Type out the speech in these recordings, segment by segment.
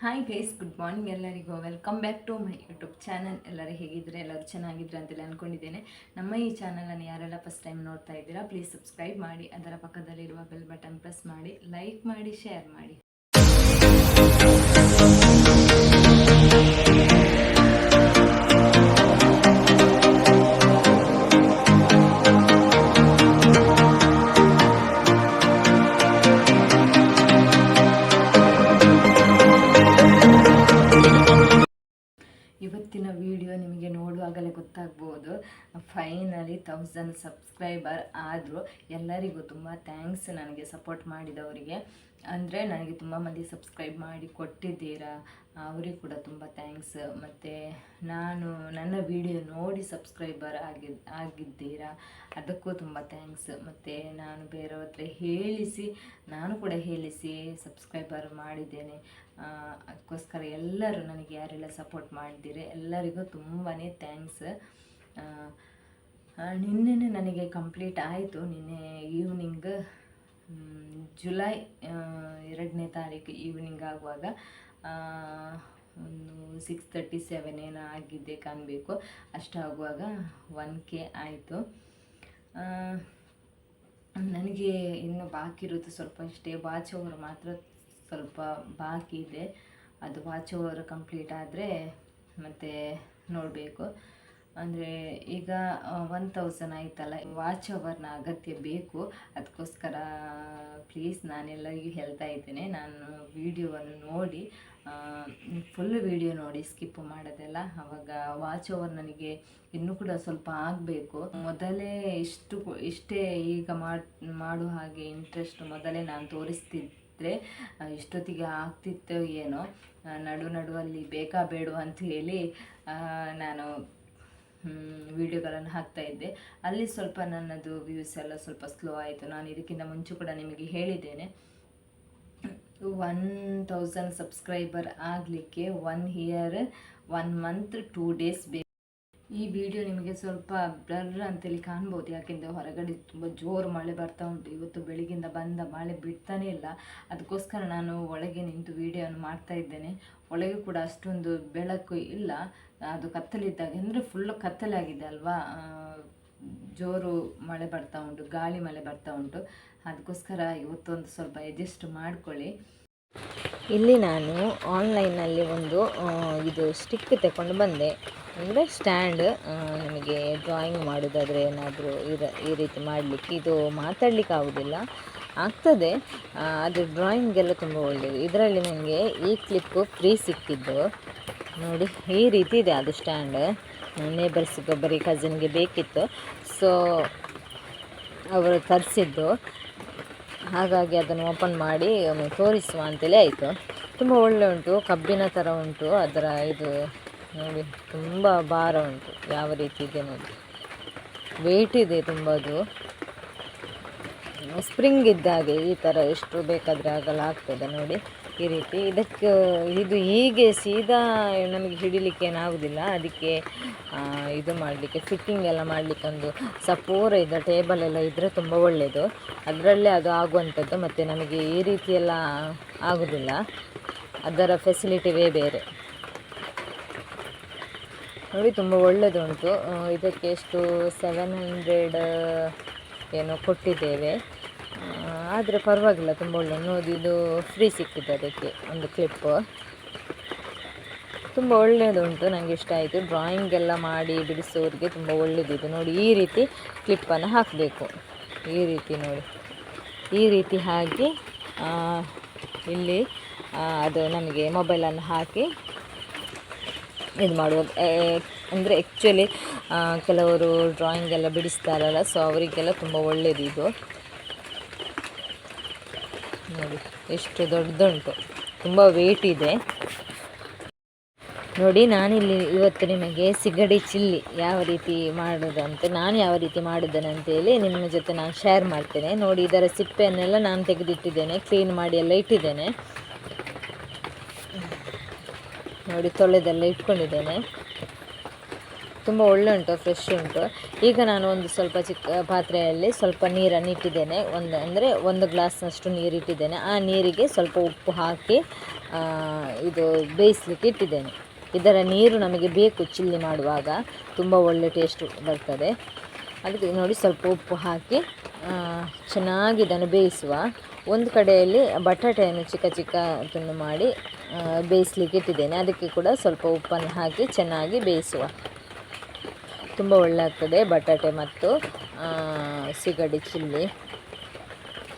Hi guys good morning ಎಲ್ಲರಿಗೂ. Welcome back to my YouTube channel ಎಲ್ಲರೂ ಹೇಗಿದ್ರೆ ಎಲ್ಲರೂ ಚೆನ್ನಾಗಿದ್ರೆ ಅಂತೇಳಿ ಅಂದ್ಕೊಂಡಿದ್ದೇನೆ ನಮ್ಮ ಈ ಚಾನಲನ್ನು ಯಾರೆಲ್ಲ ಫಸ್ಟ್ ಟೈಮ್ ನೋಡ್ತಾ ಇದ್ದೀರಾ ಪ್ಲೀಸ್ ಸಬ್ಸ್ಕ್ರೈಬ್ ಮಾಡಿ, ಅದರ ಪಕ್ಕದಲ್ಲಿರುವ ಬೆಲ್ ಬಟನ್ ಪ್ರೆಸ್ ಮಾಡಿ ಲೈಕ್ ಮಾಡಿ ಶೇರ್ ಮಾಡಿ. ಗೊತ್ತಾಗ್ಬೋದು. ಫೈನಲಿ ತೌಸಂಡ್ ಸಬ್ಸ್ಕ್ರೈಬರ್ ಆದರೂ ಎಲ್ಲರಿಗೂ ತುಂಬ ಥ್ಯಾಂಕ್ಸ್ ನನಗೆ ಸಪೋರ್ಟ್ ಮಾಡಿದವರಿಗೆ. ಅಂದರೆ ನನಗೆ ತುಂಬ ಮಂದಿ ಸಬ್ಸ್ಕ್ರೈಬ್ ಮಾಡಿ ಕೊಟ್ಟಿದ್ದೀರಾ? ಅವರಿಗೆ ಕೂಡ ತುಂಬ ಥ್ಯಾಂಕ್ಸ್ ಮತ್ತು ನಾನು ನನ್ನ ವಿಡಿಯೋ ನೋಡಿ ಸಬ್ಸ್ಕ್ರೈಬರ್ ಆಗಿ, ಆಗಿದ್ದೀರಾ? ಅದಕ್ಕೂ ತುಂಬ ಥ್ಯಾಂಕ್ಸ್ ಮತ್ತು ನಾನು ಬೇರೆಯವ್ರ ಹೇಳಿಸಿ, ನಾನು ಕೂಡ ಹೇಳಿಸಿ ಸಬ್ಸ್ಕ್ರೈಬರ್ ಮಾಡಿದ್ದೇನೆ. ಅದಕ್ಕೋಸ್ಕರ ಎಲ್ಲರೂ ನನಗೆ ಯಾರೆಲ್ಲ ಸಪೋರ್ಟ್ ಮಾಡಿದ್ದೀರಿ, ಎಲ್ಲರಿಗೂ ತುಂಬಾ ಥ್ಯಾಂಕ್ಸ್ ನಿನ್ನೆ ನನಗೆ ಕಂಪ್ಲೀಟ್ ಆಯಿತು. ನಿನ್ನೆ ಈವ್ನಿಂಗ್ ಜುಲೈ ಎರಡನೇ ತಾರೀಕು ಈವ್ನಿಂಗ್ ಆಗುವಾಗ ಒಂದು ಸಿಕ್ಸ್ ತರ್ಟಿ ಸೆವೆನ್ ಏನೋ ಆಗಿದ್ದೆ ಕಾಣಬೇಕು. ಅಷ್ಟಾಗುವಾಗ ಒನ್ ಕೆ ಆಯಿತು. ನನಗೆ ಇನ್ನು ಬಾಕಿ ಇರೋದು ಸ್ವಲ್ಪ ಇಷ್ಟೇ. ವಾಚ್ ಓವರ್ ಮಾತ್ರ ಸ್ವಲ್ಪ ಬಾಕಿ ಇದೆ. ಅದು ವಾಚ್ ಓವರ್ ಕಂಪ್ಲೀಟ್ ಆದರೆ ಮತ್ತೆ ನೋಡಬೇಕು. ಅಂದರೆ ಈಗ ಒನ್ ತೌಸಂಡ್ ಆಯ್ತಲ್ಲ ವಾಚ್ ಅವರ್ನ ಅಗತ್ಯ ಬೇಕು. ಅದಕ್ಕೋಸ್ಕರ ಪ್ಲೀಸ್ ನಾನೆಲ್ಲರಿಗೂ ಹೇಳ್ತಾ ಇದ್ದೇನೆ. ನಾನು ವಿಡಿಯೋವನ್ನು ನೋಡಿ ಫುಲ್ ವಿಡಿಯೋ ನೋಡಿ ಸ್ಕಿಪ್ ಮಾಡೋದೆಲ್ಲ. ಆವಾಗ ವಾಚ್ ಓವರ್ ನನಗೆ ಇನ್ನೂ ಕೂಡ ಸ್ವಲ್ಪ ಆಗಬೇಕು. ಮೊದಲೇ ಇಷ್ಟು ಇಷ್ಟೇ ಈಗ ಮಾಡ್ ಹಾಗೆ ಇಂಟ್ರೆಸ್ಟ್ ಮೊದಲೇ ನಾನು ತೋರಿಸ್ತಿದ್ರೆ ಇಷ್ಟೊತ್ತಿಗೆ ಆಗ್ತಿತ್ತೋ ಏನೋ ನಡು ನಡುವಲ್ಲಿ ಬೇಕಾ ಬೇಡ ಅಂತ ಹೇಳಿ ನಾನು ವಿಡಿಯೋಗಳನ್ನು ಹಾಕ್ತಾ ಇದ್ದೆ. ಅಲ್ಲಿ ಸ್ವಲ್ಪ ನನ್ನದು ವ್ಯೂಸ್ ಎಲ್ಲ ಸ್ವಲ್ಪ ಸ್ಲೋ ಆಯಿತು. ನಾನು ಇದಕ್ಕಿಂತ ಮುಂಚೆ ಕೂಡ ನಿಮಗೆ ಹೇಳಿದ್ದೇನೆ. ಒನ್ ತೌಸಂಡ್ ಸಬ್ಸ್ಕ್ರೈಬರ್ ಆಗಲಿಕ್ಕೆ one year one month two days ಬೇಕು. ಈ ವಿಡಿಯೋ ನಿಮಗೆ ಸ್ವಲ್ಪ ಬ್ಲರ್ ಅಂತೇಳಿ ಕಾಣ್ಬೋದು. ಯಾಕೆಂದರೆ ಹೊರಗಡೆ ತುಂಬ ಜೋರು ಮಳೆ ಬರ್ತಾ ಉಂಟು. ಇವತ್ತು ಬೆಳಿಗ್ಗೆಯಿಂದ ಬಂದ ಮಳೆ ಬಿಡ್ತಾನೇ ಇಲ್ಲ. ಅದಕ್ಕೋಸ್ಕರ ನಾನು ಒಳಗೆ ನಿಂತು ವಿಡಿಯೋನ ಮಾಡ್ತಾ ಇದ್ದೇನೆ. ಒಳಗೆ ಕೂಡ ಅಷ್ಟೊಂದು ಬೆಳಕು ಇಲ್ಲ. ಅದು ಕತ್ತಲಿದ್ದಾಗ, ಅಂದರೆ ಫುಲ್ಲು ಕತ್ತಲಾಗಿದೆ ಅಲ್ವಾ? ಜೋರು ಮಳೆ ಬರ್ತಾ ಉಂಟು, ಗಾಳಿ ಮಳೆ ಬರ್ತಾ ಉಂಟು. ಅದಕ್ಕೋಸ್ಕರ ಇವತ್ತೊಂದು ಸ್ವಲ್ಪ ಅಡ್ಜಸ್ಟ್ ಮಾಡ್ಕೊಳ್ಳಿ. ಇಲ್ಲಿ ನಾನು ಆನ್ಲೈನಲ್ಲಿ ಒಂದು ಇದು ಸ್ಟಿಕ್ ತಗೊಂಡು ಬಂದೆ. ಅಂದರೆ ಸ್ಟ್ಯಾಂಡ್ ನಮಗೆ ಡ್ರಾಯಿಂಗ್ ಮಾಡೋದಾದರೆ ಏನಾದರೂ ಇರ, ಈ ರೀತಿ ಮಾಡಲಿಕ್ಕೆ ಇದು ಮಾತಾಡಲಿಕ್ಕೆ ಆಗೋದಿಲ್ಲ. ಆಗ್ತದೆ ಅದು ಡ್ರಾಯಿಂಗೆಲ್ಲ ತುಂಬ ಒಳ್ಳೆಯದು ಇದರಲ್ಲಿ ನನಗೆ ಈ ಕ್ಲಿಪ್ಪು ಫ್ರೀ ಸಿಕ್ಕಿದ್ದು. ನೋಡಿ, ಈ ರೀತಿ ಇದೆ ಅದು ಸ್ಟ್ಯಾಂಡ್ ನೇಬರ್ಸ್ಗೆ ಬರೀ ಕಸಿನ್ಗೆ ಬೇಕಿತ್ತು. ಸೊ ಅವರು ತರಿಸಿದ್ದು. ಹಾಗಾಗಿ ಅದನ್ನು ಓಪನ್ ಮಾಡಿ ತೋರಿಸುವ ಅಂತೇಳಿ ಆಯಿತು. ತುಂಬ ಒಳ್ಳೆ ಉಂಟು, ಕಬ್ಬಿನ ಥರ ಉಂಟು, ಅದರ ಇದು ನೋಡಿ, ತುಂಬ ಭಾರ ಉಂಟು, ಯಾವ ರೀತಿ ಇದೆ ನೋಡಿ. ವೆಯ್ಟ್ ಇದೆ ತುಂಬ ಅದು ಸ್ಪ್ರಿಂಗ್ ಇದ್ದಾಗೆ ಈ ಥರ ಎಷ್ಟು ಬೇಕಾದರೆ ಆಗಲ್ಲ, ಆಗ್ತದೆ ನೋಡಿ. ಈ ರೀತಿ ಇದಕ್ಕೆ, ಇದು ಹೀಗೆ ಸೀದಾ ನಮಗೆ ಹಿಡಿಲಿಕ್ಕೆ ಏನಾಗೋದಿಲ್ಲ. ಅದಕ್ಕೆ ಇದು ಮಾಡಲಿಕ್ಕೆ ಫಿಟ್ಟಿಂಗ್ ಎಲ್ಲ ಮಾಡಲಿಕ್ಕೆ ಒಂದು ಸಪೋರ ಇದೆ ಟೇಬಲ್ ಎಲ್ಲ ಇದ್ದರೆ ತುಂಬ ಒಳ್ಳೆಯದು ಅದರಲ್ಲೇ ಅದು ಆಗುವಂಥದ್ದು, ಮತ್ತು ನಮಗೆ ಈ ರೀತಿ ಎಲ್ಲ ಆಗೋದಿಲ್ಲ. ಅದರ ಫೆಸಿಲಿಟಿವೇ ಬೇರೆ. ನೋಡಿ, ತುಂಬ ಒಳ್ಳೆಯದುಂಟು ಇದಕ್ಕೆ ಎಷ್ಟು ಸೆವೆನ್ ಹಂಡ್ರೆಡ್ ಏನೋ ಕೊಟ್ಟಿದ್ದೇವೆ. ಆದರೆ ಪರವಾಗಿಲ್ಲ, ತುಂಬ ಒಳ್ಳೆ. ನೋಡಿ, ಇದು ಫ್ರೀ ಸಿಕ್ಕಿದೆ ಅದಕ್ಕೆ, ಒಂದು ಕ್ಲಿಪ್ಪು ತುಂಬ ಒಳ್ಳೆಯದುಂಟು ನನಗೆ ಇಷ್ಟ ಆಯಿತು. ಡ್ರಾಯಿಂಗ್ ಎಲ್ಲ ಮಾಡಿ ಬಿಡಿಸೋರಿಗೆ ತುಂಬ ಒಳ್ಳೆಯದಿದೆ ನೋಡಿ, ಈ ರೀತಿ ಕ್ಲಿಪ್ಪನ್ನು ಹಾಕಬೇಕು. ಈ ರೀತಿ ನೋಡಿ. ಈ ರೀತಿ ಹಾಕಿ ಇಲ್ಲಿ ಅದು ನಮಗೆ ಮೊಬೈಲನ್ನು ಹಾಕಿ ಇದು ಮಾಡುವುದು ಅಂದರೆ ಆ್ಯಕ್ಚುಲಿ ಕೆಲವರು ಡ್ರಾಯಿಂಗ್ ಎಲ್ಲ ಬಿಡಿಸ್ತಾರಲ್ಲ ಸೊ ಅವರಿಗೆಲ್ಲ ತುಂಬ ಒಳ್ಳೆಯದು ಇದು. ನೋಡಿ, ಎಷ್ಟು ದೊಡ್ಡದುಂಟು. ತುಂಬ ವೆಯ್ಟ್ ಇದೆ. ನೋಡಿ, ನಾನಿಲ್ಲಿ ಇವತ್ತು ನಿಮಗೆ ಸಿಗಡಿ ಚಿಲ್ಲಿ ಯಾವ ರೀತಿ ಮಾಡೋದು ಅಂತ ನಾನು ಯಾವ ರೀತಿ ಮಾಡಿದ್ದೇನೆ ನಿಮ್ಮ ಜೊತೆ ನಾನು ಶೇರ್ ಮಾಡ್ತೇನೆ. ನೋಡಿ, ಇದರ ಸಿಪ್ಪೆಯನ್ನೆಲ್ಲ ನಾನು ತೆಗೆದಿಟ್ಟಿದ್ದೇನೆ ಕ್ಲೀನ್ ಮಾಡಿ ಎಲ್ಲ ಇಟ್ಟಿದ್ದೇನೆ. ನೋಡಿ ತೊಳೆದೆಲ್ಲ ಇಟ್ಕೊಂಡಿದ್ದೇನೆ. ತುಂಬ ಒಳ್ಳೆ ಉಂಟು ಫ್ರೆಶ್ ಉಂಟು. ಈಗ ನಾನು ಒಂದು ಸ್ವಲ್ಪ ಚಿಕ್ಕ ಪಾತ್ರೆಯಲ್ಲಿ ಸ್ವಲ್ಪ ನೀರನ್ನು ಇಟ್ಟಿದ್ದೇನೆ. ಒಂದು ಅಂದರೆ ಒಂದು ಗ್ಲಾಸ್ನಷ್ಟು ನೀರು ಇಟ್ಟಿದ್ದೇನೆ ಆ ನೀರಿಗೆ ಸ್ವಲ್ಪ ಉಪ್ಪು ಹಾಕಿ ಇದು ಬೇಯಿಸ್ಲಿಕ್ಕೆ ಇಟ್ಟಿದ್ದೇನೆ. ಇದರ ನೀರು ನಮಗೆ ಬೇಕು ಚಿಲ್ಲಿ ಮಾಡುವಾಗ. ತುಂಬ ಒಳ್ಳೆ ಟೇಸ್ಟ್ ಬರ್ತದೆ. ಅದಕ್ಕೆ ನೋಡಿ ಸ್ವಲ್ಪ ಉಪ್ಪು ಹಾಕಿ ಚೆನ್ನಾಗಿ ಇದನ್ನು ಬೇಯಿಸುವ. ಒಂದು ಕಡೆಯಲ್ಲಿ ಬಟಾಟೆಯನ್ನು ಚಿಕ್ಕ ಚಿಕ್ಕ ಮಾಡಿ ಬೇಯಿಸ್ಲಿಕ್ಕೆ ಇಟ್ಟಿದ್ದೇನೆ. ಅದಕ್ಕೆ ಕೂಡ ಸ್ವಲ್ಪ ಉಪ್ಪನ್ನು ಹಾಕಿ ಚೆನ್ನಾಗಿ ಬೇಯಿಸುವ. ತುಂಬ ಒಳ್ಳೆ ಆಗ್ತದೆ ಬಟಾಟೆ ಮತ್ತು ಸಿಗಡಿ ಚಿಲ್ಲಿ.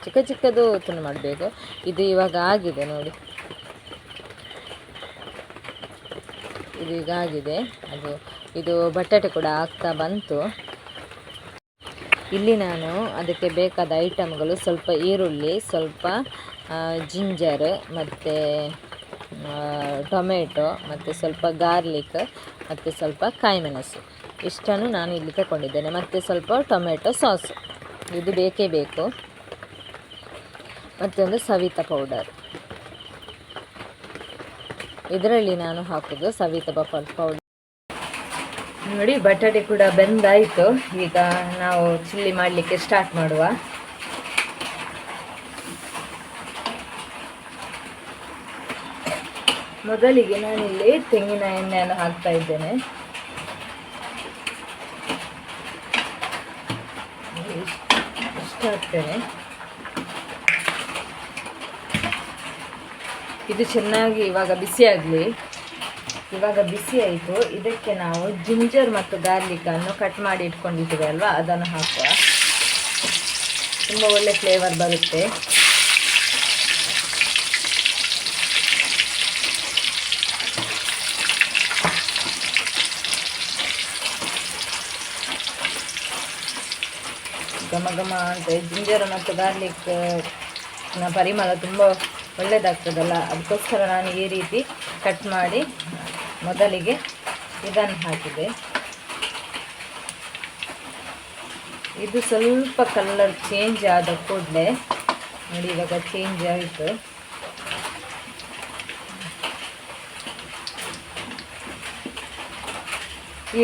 ಚಿಕ್ಕ ಚಿಕ್ಕದು ತುಂಡು ಮಾಡಬೇಕು. ಇದು ಇವಾಗ ಆಗಿದೆ ನೋಡಿ. ಇದು ಈಗ ಆಗಿದೆ. ಅದು, ಇದು ಬಟಾಟೆ ಕೂಡ ಆಗ್ತಾ ಬಂತು. ಇಲ್ಲಿ ನಾನು ಅದಕ್ಕೆ ಬೇಕಾದ ಐಟಮ್ಗಳು ಸ್ವಲ್ಪ ಈರುಳ್ಳಿ, ಸ್ವಲ್ಪ ಜಿಂಜರ್ ಮತ್ತು ಟೊಮೆಟೊ, ಮತ್ತು ಸ್ವಲ್ಪ ಗಾರ್ಲಿಕ್, ಮತ್ತು ಸ್ವಲ್ಪ ಕಾಯಿಮೆಣಸು. ಇಷ್ಟನ್ನು ನಾನು ಇಲ್ಲಿ ತಗೊಂಡಿದ್ದೇನೆ. ಮತ್ತು ಸ್ವಲ್ಪ ಟೊಮೆಟೊ ಸಾಸ್. ಇದು ಬೇಕೇ ಬೇಕು. ಮತ್ತೊಂದು ಸವಿತ ಪೌಡರ್. ಇದರಲ್ಲಿ ನಾನು ಹಾಕೋದು ಸವಿತ ಪೌಡರ್. ನೋಡಿ ಬಟಾಟೆ ಕೂಡ ಬೆಂದಾಯಿತು. ಈಗ ನಾವು ಚಿಲ್ಲಿ ಮಾಡಲಿಕ್ಕೆ ಸ್ಟಾರ್ಟ್ ಮಾಡುವ. ಮೊದಲಿಗೆ ನಾನಿಲ್ಲಿ ತೆಂಗಿನ ಎಣ್ಣೆಯನ್ನು ಹಾಕ್ತಾ ಇದ್ದೇನೆ. ಇಷ್ಟ ಹಾಕ್ತೇನೆ. ಇದು ಚೆನ್ನಾಗಿ ಇವಾಗ ಬಿಸಿ ಆಗಲಿ. ಇವಾಗ ಬಿಸಿ ಆಯಿತು. ಇದಕ್ಕೆ ನಾವು ಜಿಂಜರ್ ಮತ್ತು ಗಾರ್ಲಿಕನ್ನು ಕಟ್ ಮಾಡಿ ಇಟ್ಕೊಂಡಿದ್ದೀವಿ ಅಲ್ವಾ? ಅದನ್ನು ಹಾಕುವ. ತುಂಬ ಒಳ್ಳೆ ಫ್ಲೇವರ್ ಬರುತ್ತೆ. ಘಮ ಘಮ ಅಂತ ಜಿಂಜರ್ ಮತ್ತು ಗಾರ್ಲಿಕ್ನ ಪರಿಮಳ ತುಂಬ ಒಳ್ಳೆಯದಾಗ್ತದಲ್ಲ ಅದಕ್ಕೋಸ್ಕರ ನಾನು ಈ ರೀತಿ ಕಟ್ ಮಾಡಿ ಮೊದಲಿಗೆ ಇದನ್ನು ಹಾಕಿದೆ. ಇದು ಸ್ವಲ್ಪ ಕಲರ್ ಚೇಂಜ್ ಆದ ಕೂಡಲೇ ನೋಡಿ ಇವಾಗ ಚೇಂಜ್ ಆಯಿತು.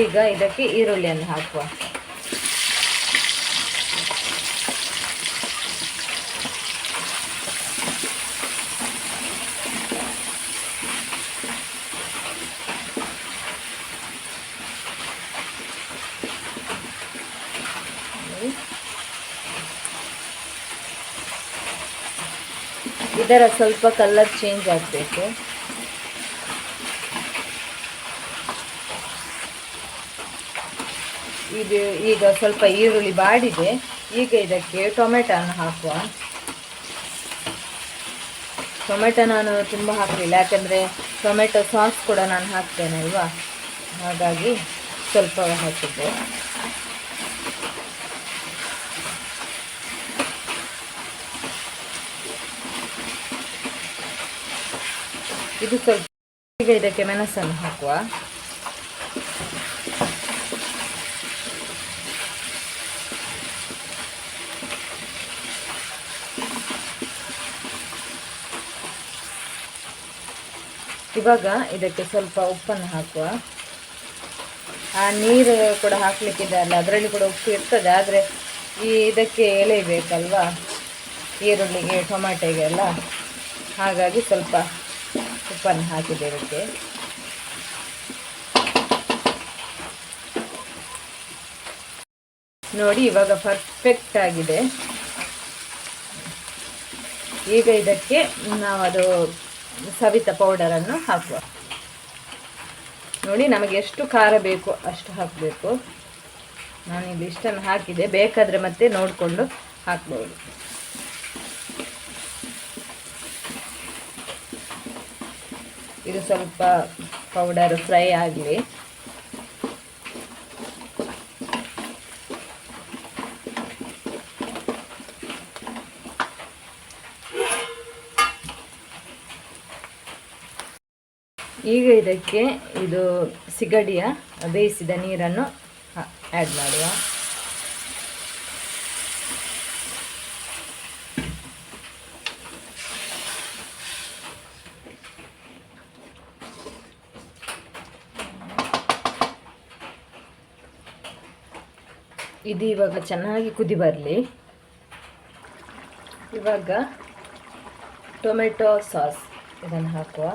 ಈಗ ಇದಕ್ಕೆ ಈರುಳ್ಳಿಯನ್ನು ಹಾಕುವ. ಇದರ ಸ್ವಲ್ಪ ಕಲರ್ ಚೇಂಜ್ ಆಗಬೇಕು. ಇದು ಈಗ ಸ್ವಲ್ಪ ಈರುಳ್ಳಿ ಬಾಡಿದೆ. ಈಗ ಇದಕ್ಕೆ ಟೊಮೆಟೊನ ಹಾಕುವ. ಟೊಮೆಟೊ ನಾನು ತುಂಬ ಹಾಕಲಿಲ್ಲ, ಯಾಕಂದರೆ ಟೊಮೆಟೊ ಸಾಸ್ ಕೂಡ ನಾನು ಹಾಕ್ತೇನೆ ಅಲ್ವಾ? ಹಾಗಾಗಿ ಸ್ವಲ್ಪ ಹಾಕಿದ್ದೆ. ಇದು ಸ್ವಲ್ಪ ಈಗ ಇದಕ್ಕೆ ಮೆಣಸನ್ನು ಹಾಕುವ. ಇವಾಗ ಇದಕ್ಕೆ ಸ್ವಲ್ಪ ಉಪ್ಪನ್ನು ಹಾಕುವ. ಆ ನೀರು ಕೂಡ ಹಾಕ್ಲಿಕ್ಕಿದೆ ಅಲ್ಲ ಅದರಲ್ಲಿ ಕೂಡ ಉಪ್ಪು ಇರ್ತದೆ, ಆದರೆ ಈ ಇದಕ್ಕೆ ಎಲೆ ಬೇಕಲ್ವಾ? ಈರುಳ್ಳಿಗೆ, ಟೊಮಾಟೆಗೆಲ್ಲ. ಹಾಗಾಗಿ ಸ್ವಲ್ಪ ಉಪ್ಪನ್ನು ಹಾಕಿದೆ ಇದಕ್ಕೆ ನೋಡಿ, ಇವಾಗ ಪರ್ಫೆಕ್ಟ್ ಆಗಿದೆ. ಈಗ ಇದಕ್ಕೆ ನಾವು ಅದು ಸವಿತ ಪೌಡರನ್ನು ಹಾಕುವ. ನೋಡಿ, ನಮಗೆ ಎಷ್ಟು ಖಾರ ಬೇಕು ಅಷ್ಟು ಹಾಕಬೇಕು. ನಾನು ನಾನಿಲ್ಲಿ ಇಷ್ಟನ್ನು ಹಾಕಿದೆ. ಬೇಕಾದರೆ ಮತ್ತೆ ನೋಡಿಕೊಂಡು ಹಾಕ್ಬೋದು. ಇದು ಸ್ವಲ್ಪ ಪೌಡರ್ ಫ್ರೈ ಆಗಲಿ. ಈಗ ಇದಕ್ಕೆ ಇದು ಸಿಗಡಿಯ ಬೇಯಿಸಿದ ನೀರನ್ನು ಆ್ಯಡ್ ಮಾಡುವ. ಇದು ಇವಾಗ ಚೆನ್ನಾಗಿ ಕುದಿ ಬರಲಿ. ಇವಾಗ ಟೊಮೆಟೊ ಸಾಸ್ ಇದನ್ನು ಹಾಕುವ.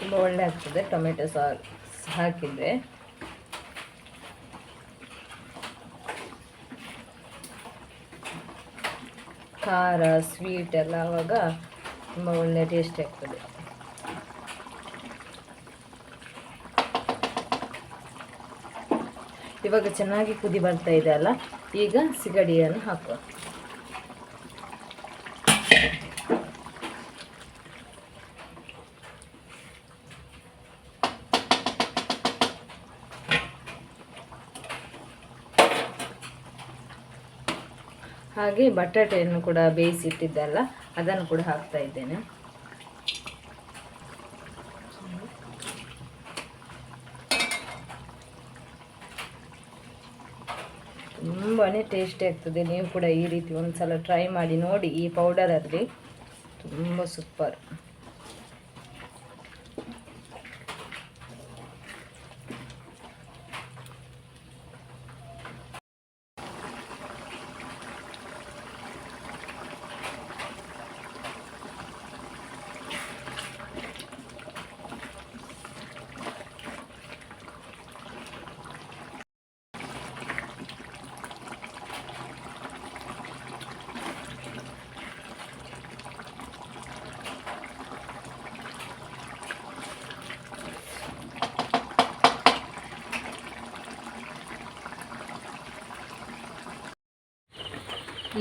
ತುಂಬ ಒಳ್ಳೆ ಆಗ್ತದೆ ಟೊಮೆಟೊ ಸಾಸ್ ಹಾಕಿದರೆ. ಖಾರ ಸ್ವೀಟ್ ಎಲ್ಲ ಆವಾಗ ತುಂಬ ಒಳ್ಳೆ ಟೇಸ್ಟಿ ಆಗ್ತದೆ. ಇವಾಗ ಚೆನ್ನಾಗಿ ಕುದಿ ಬರ್ತಾ ಇದೆ ಅಲ್ಲ? ಈಗ ಸಿಗಡಿಯನ್ನು ಹಾಕುವ. ಹಾಗೆ ಬಟಾಟೆಯನ್ನು ಕೂಡ ಬೇಯಿಸಿಟ್ಟಿದ್ದಲ್ಲ ಅದನ್ನು ಕೂಡ ಹಾಕ್ತಾ ಇದ್ದೇನೆ. ತುಂಬಾ ಟೇಸ್ಟಿ ಆಗ್ತದೆ. ನೀವು ಕೂಡ ಈ ರೀತಿ ಒಂದು ಸಲ ಟ್ರೈ ಮಾಡಿ ನೋಡಿ ಈ ಪೌಡರಲ್ಲಿ ತುಂಬ ಸೂಪರ್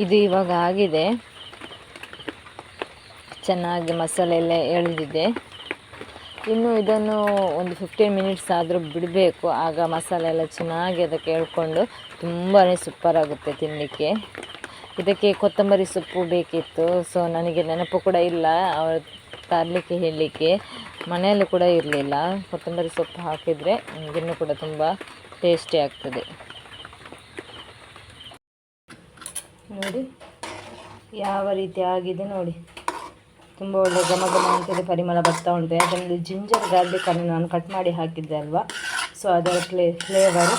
ಇದು ಇವಾಗ ಆಗಿದೆ. ಚೆನ್ನಾಗಿ ಮಸಾಲೆ ಎಲ್ಲ ಎಳೆದಿದೆ. ಇನ್ನು ಇದನ್ನು ಒಂದು ಫಿಫ್ಟೀನ್ ಮಿನಿಟ್ಸ್ ಆದರೂ ಬಿಡಬೇಕು. ಆಗ ಮಸಾಲೆ ಎಲ್ಲ ಚೆನ್ನಾಗಿ ಅದಕ್ಕೆ ಹೇಳ್ಕೊಂಡು ತುಂಬಾ ಸೂಪರ್ ಆಗುತ್ತೆ ತಿನ್ನಲಿಕ್ಕೆ. ಇದಕ್ಕೆ ಕೊತ್ತಂಬರಿ ಸೊಪ್ಪು ಬೇಕಿತ್ತು. ಸೊ ನನಗೆ ನೆನಪು ಕೂಡ ಇಲ್ಲ. ಅವ್ರು ತರಲಿಕ್ಕೆ, ಹೇಳಲಿಕ್ಕೆ ಮನೆಯಲ್ಲೂ ಕೂಡ ಇರಲಿಲ್ಲ. ಕೊತ್ತಂಬರಿ ಸೊಪ್ಪು ಹಾಕಿದರೆ ಇನ್ನೂ ಕೂಡ ತುಂಬ ಟೇಸ್ಟಿ ಆಗ್ತದೆ. ನೋಡಿ. ಯಾವ ರೀತಿ ಆಗಿದೆ ನೋಡಿ. ತುಂಬ ಒಳ್ಳೆ ಘಮ ಘಮ ಅಂತೇಳಿ ಪರಿಮಳ ಬರ್ತಾ ಉಂಟು. ಯಾಕಂದರೆ ಜಿಂಜರ್ ಗಾರ್ಲಿಕನ್ನು ನಾನು ಕಟ್ ಮಾಡಿ ಹಾಕಿದ್ದೆ ಅಲ್ವಾ? ಸೊ ಅದರ ಫ್ಲೇ ಫ್ಲೇವರ್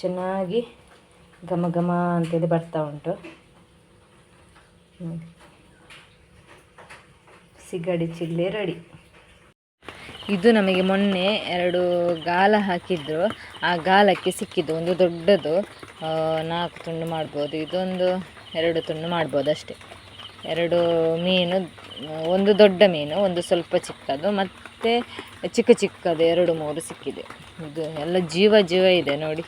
ಚೆನ್ನಾಗಿ ಘಮ ಘಮ ಅಂತೇಳಿ ಬರ್ತಾ ಉಂಟು. ಸಿಗಡಿ ಚಿಲ್ಲಿ ರೆಡಿ ಇದು ನಮಗೆ ಮೊನ್ನೆ ಎರಡು ಗಾಲ ಹಾಕಿದ್ರು. ಆ ಗಾಲಕ್ಕೆ ಸಿಕ್ಕಿದ್ದು ಒಂದು ದೊಡ್ಡದು ನಾಲ್ಕು ತುಂಡು ಮಾಡ್ಬೋದು. ಇದೊಂದು ಎರಡು ತುಂಡು ಮಾಡ್ಬೋದು ಅಷ್ಟೇ. ಎರಡು ಮೀನು, ಒಂದು ದೊಡ್ಡ ಮೀನು, ಒಂದು ಸ್ವಲ್ಪ ಚಿಕ್ಕದು, ಮತ್ತು ಚಿಕ್ಕ ಚಿಕ್ಕದು ಎರಡು ಮೂರು ಸಿಕ್ಕಿದೆ. ಇದು ಎಲ್ಲ ಜೀವ ಜೀವ ಇದೆ ನೋಡಿ.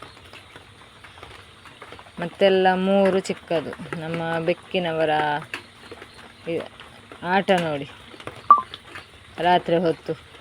ಮತ್ತೆಲ್ಲ ಮೂರು ಚಿಕ್ಕದು. ನಮ್ಮ ಬೆಕ್ಕಿನವರ ಆಟ ನೋಡಿ. ರಾತ್ರಿ ಹೊತ್ತು.